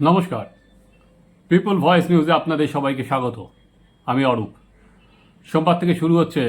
নমস্কার। People voice নিউজে আপনাদের সবাইকে স্বাগত। আমি অরূপ। সোমবার থেকে শুরু হচ্ছে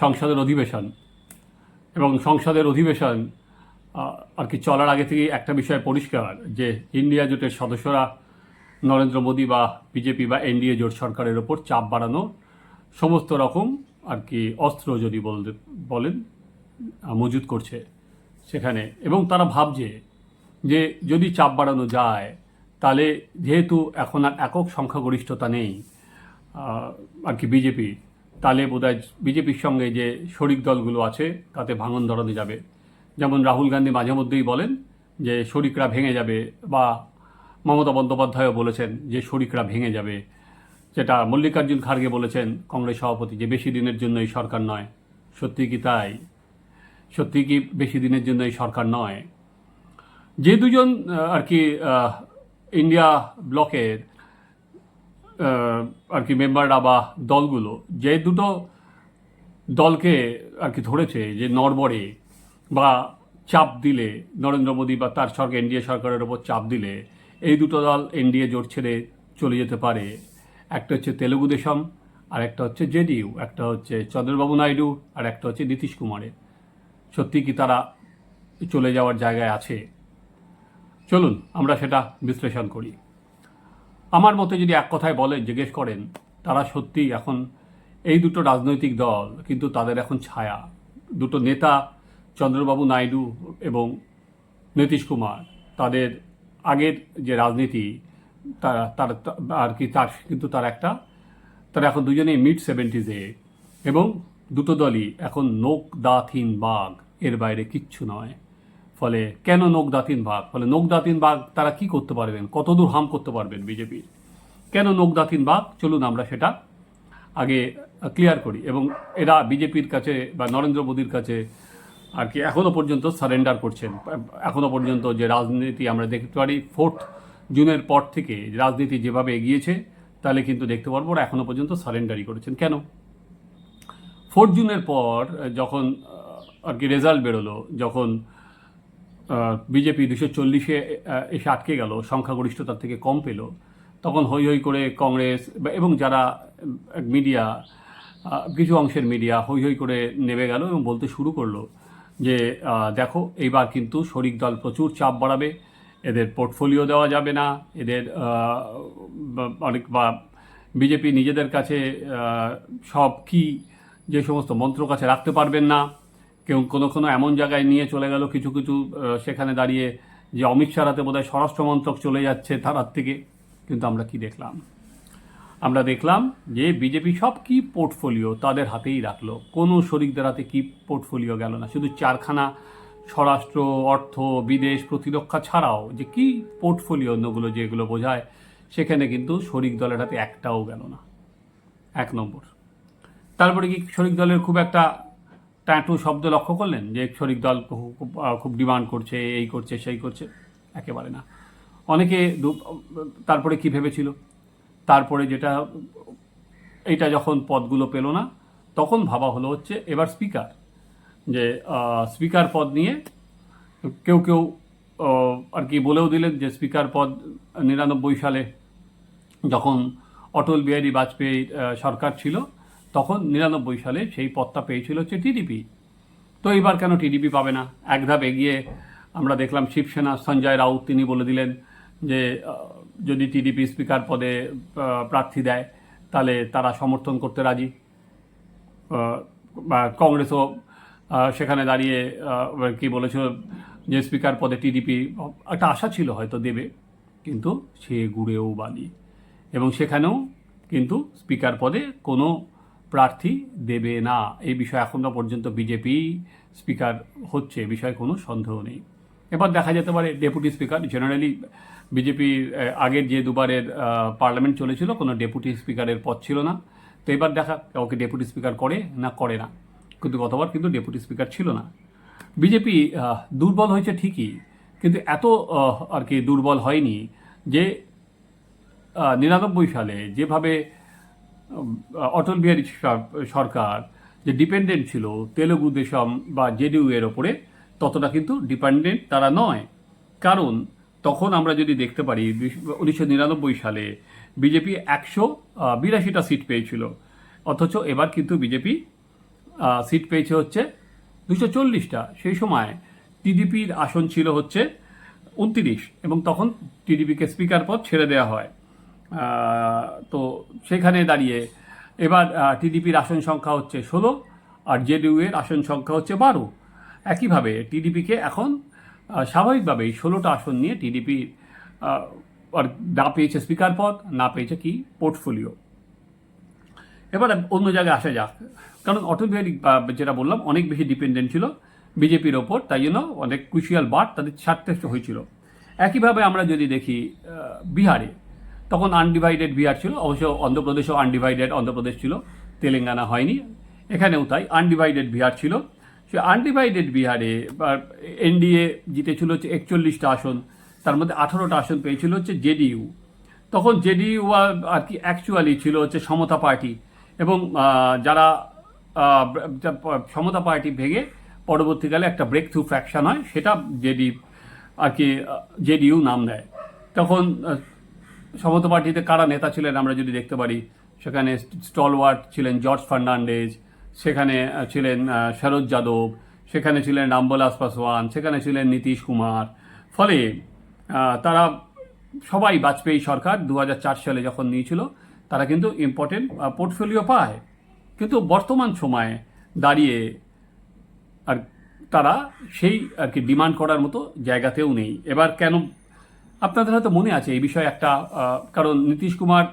সংসদের অধিবেশন। এবং সংসদের অধিবেশন আর কি চলার আগে থেকে একটা বিষয় পরিষ্কার, যে ইন্ডিয়া জোটের সদস্যরা নরেন্দ্র মোদী বা বিজেপি বা এনডিএ জোট সরকারের ওপর চাপ বাড়ানো সমস্ত রকম আর কি অস্ত্র যদি বলেন মজুত করছে সেখানে। এবং তারা ভাবছে যে যদি চাপ বাড়ানো যায়, তাহলে যেহেতু এখন আর একক সংখ্যাগরিষ্ঠতা নেই আর কি বিজেপি তাহলে বোধহয় বিজেপির সঙ্গে যে শরিক দলগুলো আছে, তাতে ভাঙন ধরানো যাবে। যেমন রাহুল গান্ধী মাঝে মধ্যেই বলেন যে শরিকরা ভেঙে যাবে, বা মমতা বন্দ্যোপাধ্যায়ও বলেছেন যে শরিকরা ভেঙে যাবে, যেটা মল্লিকার্জুন খার্গে বলেছেন কংগ্রেস সভাপতি যে বেশি দিনের জন্য এই সরকার নয়। সত্যি কি তাই? সত্যি কি বেশি দিনের জন্য এই সরকার নয়? যে দুজন আর কি ইন্ডিয়া ব্লকের আর কি মেম্বাররা বা দলগুলো, যে দুটো দলকে আর কি ধরেছে যে নড়বড়ে বা চাপ দিলে, নরেন্দ্র মোদী বা তার সরকার এনডিএ সরকারের ওপর চাপ দিলে, এই দুটো দল এনডিএ জোট ছেড়ে চলে যেতে পারে। একটা হচ্ছে তেলেগু দেশম, আর একটা হচ্ছে জেডিইউ, একটা হচ্ছে চন্দ্রবাবু নাইডু, আর একটা হচ্ছে নীতিশ কুমারের। সত্যি কি তারা চলে যাওয়ার জায়গায় আছে? চলুন, আমরা সেটা বিশ্লেষণ করি। আমার মতে যদি এক কথায় বলেন জিজ্ঞেস করেন, তারা সত্যি এখন এই দুটো রাজনৈতিক দল, কিন্তু তাদের এখন ছায়া। দুটো নেতা, চন্দ্রবাবু নাইডু এবং নীতিশ কুমার, তাদের আগের যে রাজনীতি তারা তার, আর কি তার, কিন্তু তার একটা, তারা এখন দুজনেই মিড সেভেন্টিজে এবং দুটো দলই এখন নোক দা থিন বাঘ, এর বাইরে কিচ্ছু নয়। ফলে কেন নোক দাতিন বাঘ? ফলে নোক দাতিন বাঘ তারা কি করতে পারবেন? কতদূর হাম করতে পারবেন বিজেপির কেন নোক দাতিন বাঘ? চলুন আমরা সেটা আগে ক্লিয়ার করি। এবং এরা বিজেপির কাছে বা নরেন্দ্র মোদীর কাছে আর কি এখনও পর্যন্ত সারেন্ডার করছেন। এখনও পর্যন্ত যে রাজনীতি আমরা দেখতে পারি ফোর্থ জুনের পর থেকে রাজনীতি যেভাবে এগিয়েছে, তাহলে কিন্তু দেখতে পারব ওরা এখনও পর্যন্ত সারেন্ডারই করেছেন। কেন? ফোর্থ জুনের পর যখন আর কি রেজাল্ট বেরোলো, যখন বিজেপি দুশো চল্লিশে এসে আটকে গেল, সংখ্যাগরিষ্ঠতার থেকে কম পেল। তখন হই হই করে কংগ্রেস এবং যারা মিডিয়া কিছু অংশের মিডিয়া হই হই করে নেমে গেল এবং বলতে শুরু করল যে দেখো, এইবার কিন্তু শরিক দল প্রচুর চাপ বাড়াবে, এদের পোর্টফোলিও দেওয়া যাবে না, এদের অনেক বা বিজেপি নিজেদের কাছে সব কি যে সমস্ত মন্ত্র কাছে রাখতে পারবেন না কেউ কোনো কোনো এমন জায়গায় নিয়ে চলে গেল, কিছু কিছু সেখানে দাঁড়িয়ে যে অমিত শাহ হাতে বোধহয় স্বরাষ্ট্রমন্ত্রক চলে যাচ্ছে তার হাত থেকে। কিন্তু আমরা কি দেখলাম? আমরা দেখলাম যে বিজেপি সব কি পোর্টফোলিও তাদের হাতেই রাখল। কোনো শরিকদের হাতে কি পোর্টফোলিও গেল না। শুধু চারখানা স্বরাষ্ট্র, অর্থ, বিদেশ প্রতিরক্ষা ছাড়াও যে কি পোর্টফোলিও অন্যগুলো যেগুলো বোঝায়, সেখানে কিন্তু শরিক দলের হাতে একটাও গেল না। এক নম্বর। তারপরে কি শরিক দলের খুব একটা ট্যাটু শব্দ লক্ষ্য করলেন যে শরিক দল খুব, খুব- ডিমান্ড করছে, এই করছে, সেই করছে, একেবারে না। অনেকে তারপরে কি ভেবেছিল? তারপরে যেটা এইটা যখন পদগুলো পেল না, তখন ভাবা হলো হচ্ছে এবার স্পিকার, যে স্পিকার পদ নিয়ে কেউ কেউ আর কি বলেও দিলেন যে স্পিকার পদ নিরানব্বই সালে যখন অটল বিহারী বাজপেয়ী সরকার ছিল তখন নিরানব্বই সালে সেই পদটা পেয়েছিল হচ্ছে টিডিপি তো এবার কেন টিডিপি পাবে না? এক ধাপ এগিয়ে আমরা দেখলাম শিবসেনা, সঞ্জয় রাউত তিনি বলে দিলেন যে যদি টিডিপি স্পিকার পদে প্রার্থী দেয়, তাহলে তারা সমর্থন করতে রাজি। বা কংগ্রেসও সেখানে দাঁড়িয়ে কি বলেছিল যে, স্পিকার পদে টিডিপি একটা আশা ছিল হয়তো দেবে, কিন্তু সে গুড়েও বালি। এবং সেখানেও কিন্তু স্পিকার পদে কোনো প্রার্থী দেবে না। এই বিষয়ে এখনও পর্যন্ত বিজেপি স্পিকার হচ্ছে, এ বিষয়ে কোনো সন্দেহ নেই। এবার দেখা যেতে পারে ডেপুটি স্পিকার। জেনারেলি বিজেপির আগের যে দুবারের পার্লামেন্ট চলেছিল, কোনো ডেপুটি স্পিকারের পদ ছিল না। তো এবার দেখা কাউকে ডেপুটি স্পিকার করে না করে না। কিন্তু গতবার কিন্তু ডেপুটি স্পিকার ছিল না। বিজেপি দুর্বল হয়েছে ঠিকই, কিন্তু এত আর কি দুর্বল হয়নি যে নিরানব্বই সালে যেভাবে অটল বিহারী সরকার যে ডিপেন্ডেন্ট ছিল, তেলেগু দেশম বা জেডিইউ এর ওপরে, ততটা কিন্তু ডিপেন্ডেন্ট তারা নয়। কারণ তখন আমরা যদি দেখতে পারি উনিশশো নিরানব্বই সালে বিজেপি একশো বিরাশিটা সিট পেয়েছিল। অথচ এবার কিন্তু বিজেপি সিট পেয়েছে হচ্ছে দুশো চল্লিশটা। সেই সময় টিডিপির আসন ছিল হচ্ছে উনত্রিশ এবং তখন টিডিপিকে স্পিকার পদ ছেড়ে দেওয়া হয়। তো সেখানে দাঁড়িয়ে এবার টিডিপির আসন সংখ্যা হচ্ছে ষোলো আর জেডিইউ এর আসন সংখ্যা হচ্ছে বারো। একইভাবে টিডিপিকে এখন স্বাভাবিকভাবেই ষোলোটা আসন নিয়ে টিডিপি আর না পেয়েছে স্পিকার পদ, না পেয়েছে কি, পোর্টফোলিও। এবার অন্য জায়গায় আসা যাক। কারণ অটল বিহারী যেটা বললাম, অনেক বেশি ডিপেন্ডেন্ট ছিল বিজেপির ওপর, তাই জন্য অনেক ক্রুশিয়াল বার্ড তাদের ছাড়তে হয়েছিল। একইভাবে আমরা যদি দেখি বিহারে তখন আনডিভাইডেড বিহার ছিল, অবশ্য অন্ধ্রপ্রদেশও আনডিভাইডেড অন্ধ্রপ্রদেশ ছিল, তেলেঙ্গানা হয়নি, এখানেও তাই আনডিভাইডেড বিহার ছিল। সে আনডিভাইডেড বিহারে এনডিএ জিতেছিল হচ্ছে একচল্লিশটা আসন, তার মধ্যে আঠারোটা আসন পেয়েছিল হচ্ছে জেডিইউ। তখন জেডিইউ আর কি অ্যাকচুয়ালি ছিল হচ্ছে সমতা পার্টি, এবং যারা সমতা পার্টি ভেঙে পরবর্তীকালে একটা ব্রেক থ্রু ফ্যাকশন হয়, সেটা জেডি, আর কি জেডিইউ নাম দেয়। তখন সমতা পার্টিতে কারা নেতা ছিলেন আমরা যদি দেখতে পারি? সেখানে স্টলওয়ার্ট ছিলেন জর্জ ফার্নান্ডেজ, সেখানে ছিলেন শরদ যাদব, সেখানে ছিলেন রামবিলাস পাসওয়ান, সেখানে ছিলেন নীতিশ কুমার। ফলে তারা সবাই বাজপেয়ী সরকার দু হাজার চার সালে যখন নিয়েছিল, তারা কিন্তু ইম্পর্টেন্ট পোর্টফোলিও পায়। কিন্তু বর্তমান সময়ে দাঁড়িয়ে আর তারা সেই আর কি ডিমান্ড করার মতো জায়গাতেও নেই। এবার কেন আপনাদের হয়তো মনে আছে এই বিষয়ে একটা কারণ নীতিশ কুমার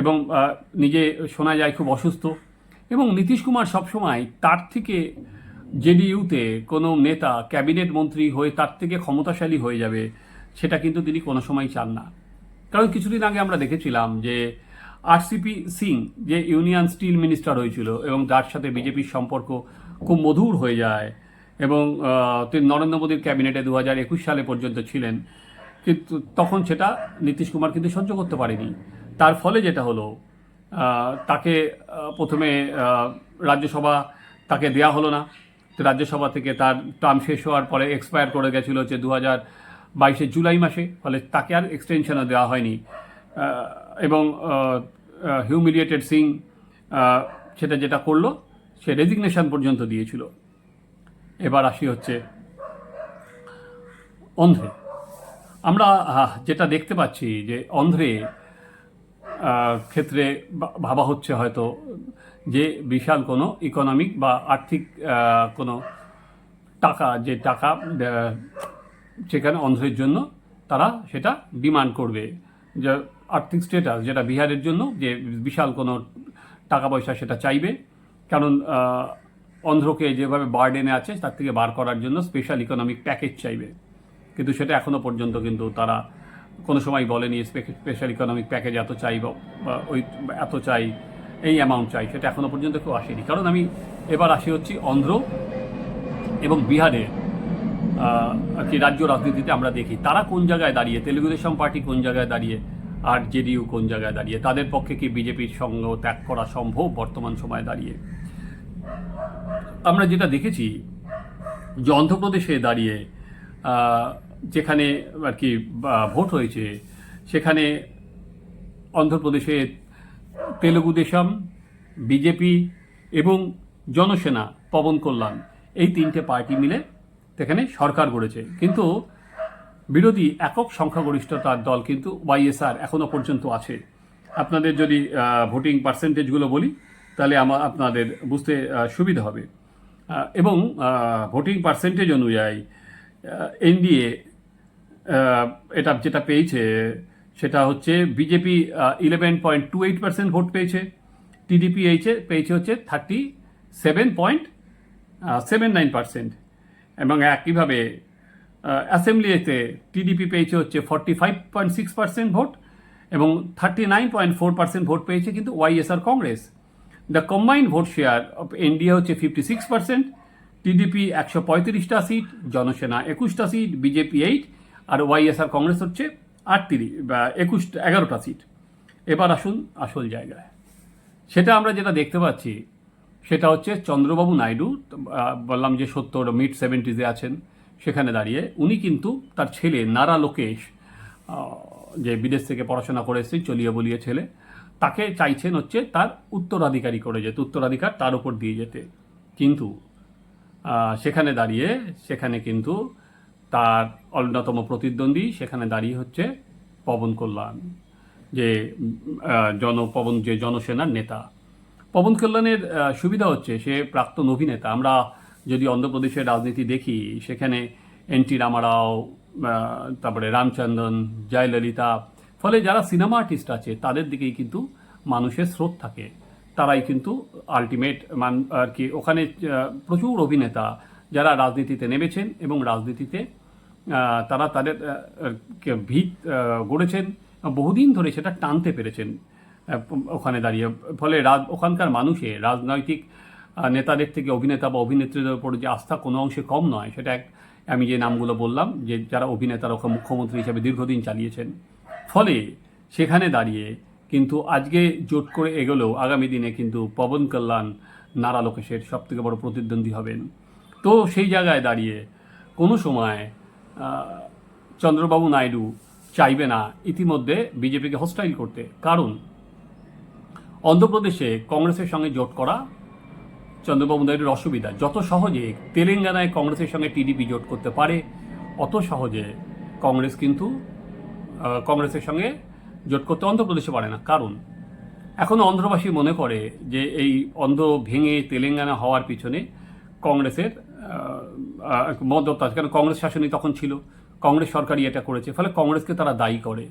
এবং নিজে শোনা যায় খুব অসুস্থ। এবং নীতিশ কুমার সবসময় তার থেকে জেডিইউতে কোনো নেতা, ক্যাবিনেট মন্ত্রী হয়ে তার থেকে ক্ষমতাশালী হয়ে যাবে, সেটা কিন্তু তিনি কোনো সময় চান না। কারণ কিছুদিন আগে আমরা দেখেছিলাম যে আরসিপি সিং, যে ইউনিয়ন স্টিল মিনিস্টার হয়েছিল এবং তার সাথে বিজেপির সম্পর্ক খুব মধুর হয়ে যায় এবং তিনি নরেন্দ্র মোদীর ক্যাবিনেটে দু হাজার একুশ সালে পর্যন্ত ছিলেন। কিন্তু তখন সেটা নীতিশ কুমার কিন্তু সহ্য করতে পারেনি। তার ফলে যেটা হলো তাকে প্রথমে রাজ্যসভা তাকে দেয়া হলো না। রাজ্যসভা থেকে তার টার্ম শেষ হওয়ার পরে এক্সপায়ার করে গেছিল হচ্ছে দু হাজার বাইশে জুলাই মাসে। ফলে তাকে আর এক্সটেনশনও দেওয়া হয়নি। এবং হিউমিলিয়েটেড সিং সেটা যেটা করল, সে রেজিগনেশন পর্যন্ত দিয়েছিল। এবার আসি হচ্ছে অন্ধ্রে। আমরা যেটা দেখতে পাচ্ছি যে অন্ধ্রে ক্ষেত্রে ভাবা হচ্ছে হয়তো যে বিশাল কোনো ইকোনমিক বা আর্থিক কোনো টাকা, যে টাকা সেখানে অন্ধ্রের জন্য তারা সেটা ডিমান্ড করবে। যে আর্থিক স্টেটাস যেটা বিহারের জন্য যে বিশাল কোনো টাকা পয়সা সেটা চাইবে। কারণ অন্ধ্রকে যেভাবে বার্ডেনে আছে, তার থেকে বার করার জন্য স্পেশাল ইকোনমিক প্যাকেজ চাইবে। কিন্তু সেটা এখনও পর্যন্ত কিন্তু তারা কোনো সময় বলেনি স্পেশাল ইকোনমিক প্যাকেজ এত চাই বা ওই এত চাই, এই অ্যামাউন্ট চাই, সেটা এখনও পর্যন্ত কেউ আসেনি। কারণ আমি এবার আসি হচ্ছি অন্ধ্র এবং বিহারে। আর কি রাজ্য রাজনীতিতে আমরা দেখি, তারা কোন জায়গায় দাঁড়িয়ে, তেলুগু দেশম পার্টি কোন জায়গায় দাঁড়িয়ে, আর জেডিইউ কোন জায়গায় দাঁড়িয়ে, তাদের পক্ষে কি বিজেপির সঙ্গ ত্যাগ করা সম্ভব বর্তমান সময়ে দাঁড়িয়ে? আমরা যেটা দেখেছি যে অন্ধ্রপ্রদেশে দাঁড়িয়ে যেখানে আর কি ভোট হয়েছে, সেখানে অন্ধ্রপ্রদেশে তেলুগু দেশম, বিজেপি এবং জনসেনা, পবন কল্যাণ, এই তিনটে পার্টি মিলে সেখানে সরকার গড়েছে। কিন্তু বিরোধী একক সংখ্যাগরিষ্ঠতার দল কিন্তু ওয়াইএসআর এখনও পর্যন্ত আছে। আপনাদের যদি ভোটিং পার্সেন্টেজগুলো বলি, তাহলে আমার আপনাদের বুঝতে সুবিধা হবে। এবং ভোটিং পার্সেন্টেজ অনুযায়ী এনডিএ এটা যেটা পেয়েছে, সেটা হচ্ছে BJP eleven point two eight percent vote পেয়েছে, টিডিপি এইচে পেয়েছে হচ্ছে thirty seven point seven nine percent এবং একইভাবে অ্যাসেম্বলিতে টিডিপি পেয়েছে হচ্ছে forty five point six percent vote এবং thirty nine point four percent vote পেয়েছে কিন্তু YSR Congress. The combined vote share of NDA হচ্ছে ফিফটি সিক্স পার্সেন্ট টিডিপি একশো পঁয়ত্রিশটা সিট জনসেনা একুশটা সিট বিজেপি এইট আর ওয়াইএসআর কংগ্রেস হচ্ছে আটত্রিশ, বা একুশ, এগারোটা সিট। এবার আসুন আসল জায়গায়। সেটা আমরা যেটা দেখতে পাচ্ছি, সেটা হচ্ছে চন্দ্রবাবু নাইডু বললাম যে সত্তর, মিড সেভেন্টিজে আছেন, সেখানে দাঁড়িয়ে। উনি কিন্তু তার ছেলে নারা লোকেশ যে বিদেশ থেকে পড়াশোনা করে এসেছে চলিয়ে বলিয়ে ছেলে, তাকে চাইছেন হচ্ছে তার উত্তরাধিকারী করে যেতে, উত্তরাধিকার তার উপর দিয়ে যেতে। কিন্তু সেখানে দাঁড়িয়ে, সেখানে কিন্তু তার অন্যতম প্রতিদ্বন্দ্বী সেখানে দাঁড়িয়ে হচ্ছে পবন কল্যাণ, যে জনপবন যে জনসেনার নেতা। পবন কল্যাণের সুবিধা হচ্ছে সে প্রাক্তন অভিনেতা। আমরা যদি অন্ধ্রপ্রদেশের রাজনীতি দেখি, সেখানে এন টি রামারাও তারপরে রামচন্দন, জয়ললিতা, ফলে যারা সিনেমা আর্টিস্ট আছে, তাদের দিকেই কিন্তু মানুষের স্রোত থাকে। তারাই কিন্তু আলটিমেট মান, আর কি, ওখানে প্রচুর অভিনেতা যারা রাজনীতিতে নেমেছেন এবং রাজনীতিতে তারা তাদের ভিত গড়েছেন, বহুদিন ধরে সেটা টানতে পেরেছেন ওখানে দাঁড়িয়ে। ফলে রাজ, ওখানকার মানুষের রাজনৈতিক নেতাদের থেকে অভিনেতা বা অভিনেত্রীদের উপর যে আস্থা কোনো অংশে কম নয়, সেটা এক, আমি যে নামগুলো বললাম, যে যারা অভিনেতারা ওখানে মুখ্যমন্ত্রী হিসেবে দীর্ঘদিন চালিয়েছেন। ফলে সেখানে দাঁড়িয়ে কিন্তু আজকে জোট করে এগোলেও আগামী দিনে কিন্তু পবন কল্যাণ নারা লোকেশের সব থেকে বড় প্রতিদ্বন্দ্বী হবেন। তো সেই জায়গায় দাঁড়িয়ে কোনো সময় চন্দ্রবাবু নাইডু চাইবে না ইতিমধ্যে বিজেপিকে হস্টাইল করতে। কারণ, অন্ধ্রপ্রদেশে কংগ্রেসের সঙ্গে জোট করা চন্দ্রবাবু নাইডুর অসুবিধা। যত সহজে তেলেঙ্গানায় কংগ্রেসের সঙ্গে টিডিপি জোট করতে পারে, অত সহজে কংগ্রেস কিন্তু কংগ্রেসের সঙ্গে জোট করতে অন্ধ্রপ্রদেশে পারে না। কারণ, এখন অন্ধ্রবাসী মনে করে যে এই অন্ধ্র ভেঙে তেলেঙ্গানা হওয়ার পিছনে কংগ্রেসের মদত আছে। কংগ্রেস শাসনই তখন ছিল। কংগ্রেস সরকারই এটা করেছে। ফলে কংগ্রেসকে তারা দায়ী করে।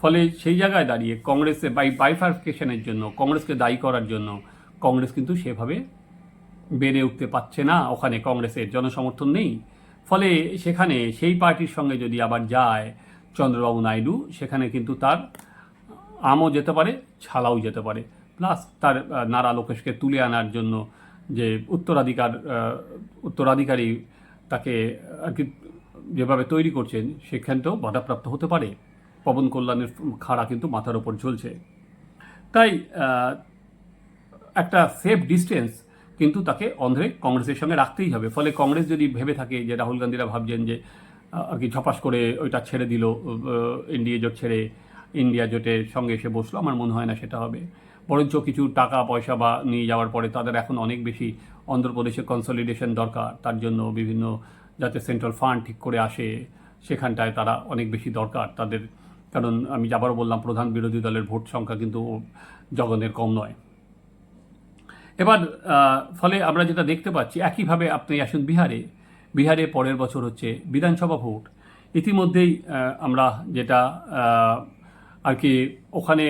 ফলে সেই জায়গায় দাঁড়িয়ে কংগ্রেসে বাই বাইফার্কেশনের জন্য, কংগ্রেসকে দায়ী করার জন্য কংগ্রেস কিন্তু সেভাবে বেড়ে উঠতে পারছে না। ওখানে কংগ্রেসের জনসমর্থন নেই। ফলে সেখানে সেই পার্টির সঙ্গে যদি আবার যায় চন্দ্রবাবু নাইডু, সেখানে কিন্তু তার আমও যেতে পারে, ছালাও যেতে পারে। প্লাস তার নারা লোকেশকে তুলে আনার জন্য যে উত্তরাধিকার উত্তরাধিকারী তাকে আর কি যেভাবে তৈরি করছেন, সেখানটাও বাধাপ্রাপ্ত হতে পারে। পবন কল্যাণের খাড়া কিন্তু মাথার ওপর ঝুলছে। তাই একটা সেফ ডিস্টেন্স কিন্তু তাকে অন্ধ্রে কংগ্রেসের সঙ্গে রাখতেই হবে। ফলে কংগ্রেস যদি ভেবে থাকে যে রাহুল গান্ধীরা ভাবছেন যে আর কি ঝপাস করে ওইটা ছেড়ে দিল এনডিএ জোট ছেড়ে, ইন্ডিয়া জোটের সঙ্গে এসে বসল, আমার মনে হয় না সেটা হবে। বরঞ্চ কিছু টাকা, পয়সা বা নিয়ে যাওয়ার পরে তাদের এখন অনেক বেশি অন্ধ্রপ্রদেশে কনসলিডেশন দরকার। তার জন্য বিভিন্ন যাতে সেন্ট্রাল ফান্ড ঠিক করে আসে, সেখানটায় তারা অনেক বেশি দরকার তাদের। কারণ আমি আবারও বললাম, প্রধান বিরোধী দলের ভোট সংখ্যা কিন্তু জগনের কম নয়। এবার ফলে আমরা যেটা দেখতে পাচ্ছি, একইভাবে আপনি আসুন বিহারে। বিহারে পরের বছর হচ্ছে বিধানসভা ভোট। ইতিমধ্যেই আমরা যেটা আর কি ওখানে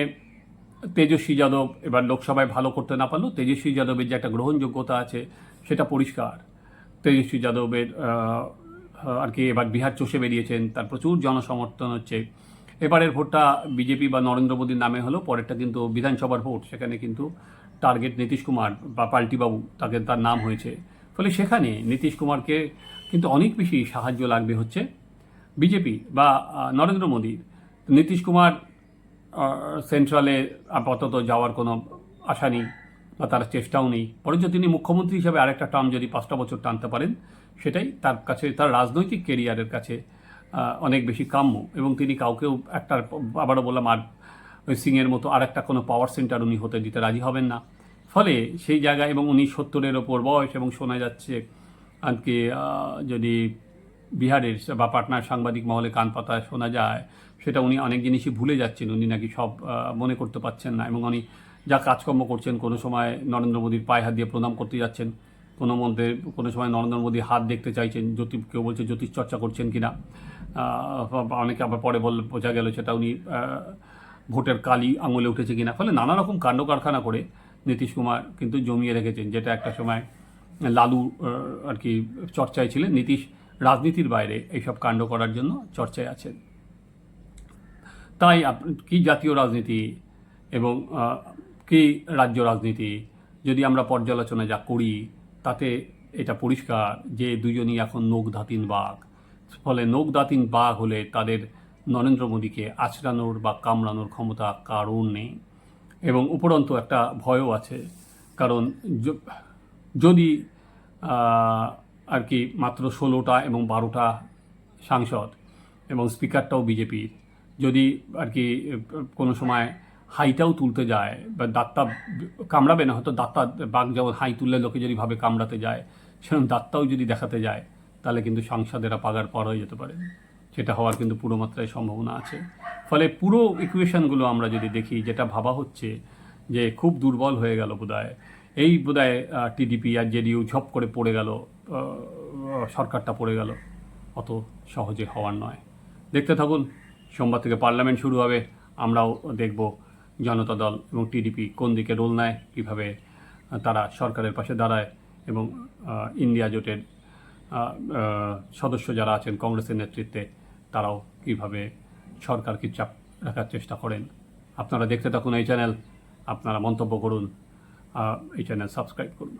তেজস্বী যাদব এবার লোকসভায় ভালো করতে না পারলেও তেজস্বী যাদবের যে একটা গ্রহণযোগ্যতা আছে, সেটা পরিষ্কার। তেজস্বী যাদবের আর কি এবার বিহার চষে বেরিয়েছেন, তার প্রচুর জনসমর্থন হচ্ছে। এবারের ভোটটা বিজেপি বা নরেন্দ্র মোদীর নামে হলো, পরেরটা কিন্তু বিধানসভার ভোট, সেখানে কিন্তু টার্গেট নীতিশ কুমার বা পাল্টিবাবু, তাকে তার নাম হয়েছে। ফলে সেখানে নীতিশ কুমারকে কিন্তু অনেক বেশি সাহায্য লাগবে হচ্ছে বিজেপি বা নরেন্দ্র মোদীর। নীতিশ কুমার সেন্ট্রালে আপাতত যাওয়ার কোনো আশা নেই বা তার চেষ্টাও নেই। বরঞ্চ তিনি মুখ্যমন্ত্রী হিসাবে আরেকটা টার্ম যদি পাঁচটা বছর টানতে পারেন, সেটাই তার কাছে, তার রাজনৈতিক কেরিয়ারের কাছে অনেক বেশি কাম্য। এবং তিনি কাউকেও একটা, আবারও বললাম, আর ওই সিংয়ের মতো আর একটা কোনো পাওয়ার সেন্টার উনি হতে দিতে রাজি হবেন না। ফলে সেই জায়গায় এবং উনি সত্তরের ওপর বয়স এবং শোনা যাচ্ছে আর যদি বিহারের বা পাটনার সাংবাদিক মহলে কান পাতায় শোনা যায়, সেটা উনি অনেক জিনিসই ভুলে যাচ্ছেন, উনি নাকি সব মনে করতে পারছেন না এবং উনি যা কাজকর্ম করছেন, কোনো সময় নরেন্দ্র মোদীর পায়ে হাত দিয়ে প্রণাম করতে যাচ্ছেন, কোনো মধ্যে কোনো সময় নরেন্দ্র মোদীর হাত দেখতে চাইছেন, জ্যোতি, কেউ বলছে জ্যোতিষ চর্চা করছেন কি না অনেকে আবার পরে বল, বোঝা গেল সেটা উনি ভোটের কালি আঙুলে উঠেছে কিনা, ফলে নানা রকম কাণ্ড কারখানা করে নীতিশ কুমার কিন্তু জমিয়ে রেখেছেন, যেটা একটা সময় লালু আর কি চর্চায় ছিলেন, নীতিশ রাজনীতির বাইরে এইসব কাণ্ড করার জন্য চর্চায় আছেন। তাই কি জাতীয় রাজনীতি এবং কি রাজ্য রাজনীতি, যদি আমরা পর্যালোচনা যা করি, তাতে এটা পরিষ্কার যে দুজনই এখন নোক ধাতিন বাঘ। ফলে নোক দাতিন বাঘ হলে তাদের নরেন্দ্র মোদীকে আছড়ানোর বা কামড়ানোর ক্ষমতা কারণ নেই। এবং উপরন্তু একটা ভয়ও আছে। কারণ যদি আর কি মাত্র ষোলোটা এবং বারোটা সাংসদ এবং স্পিকারটাও বিজেপির যদি আর কি কোনো সময় হাইটাও তুলতে যায় বা দাঁতটা কামড়াবে না, হয়তো দাঁতটা বাঘ যেমন হাই তুললে লোকে যদি ভাবে কামড়াতে যায়, সেরকম দাঁতটাও যদি দেখাতে যায়, তাহলে কিন্তু সাংসদেরা পাগার পর হয়ে যেতে পারে। সেটা হওয়ার কিন্তু পুরো মাত্রায় সম্ভাবনা আছে। ফলে পুরো ইকুয়েশনগুলো আমরা যদি দেখি, যেটা ভাবা হচ্ছে যে খুব দুর্বল হয়ে গেল বোধহয়। এই বোধহয় টিডিপি আর জেডিইউ ঝপ করে পড়ে গেল সরকারটা পড়ে গেল, অত সহজে হওয়ার নয়। দেখতে থাকুন, সোমবার থেকে পার্লামেন্ট শুরু হবে, আমরাও দেখব জনতা দল এবং টিডিপি কোন দিকে রোল নেয়, কীভাবে তারা সরকারের পাশে দাঁড়ায় এবং ইন্ডিয়া জোটের সদস্য যারা আছেন কংগ্রেসের নেতৃত্বে, তারাও কীভাবে সরকারকে চাপ রাখার চেষ্টা করেন। আপনারা দেখতে থাকুন এই চ্যানেল, আপনারা মন্তব্য করুন এই চ্যানেল সাবস্ক্রাইব করুন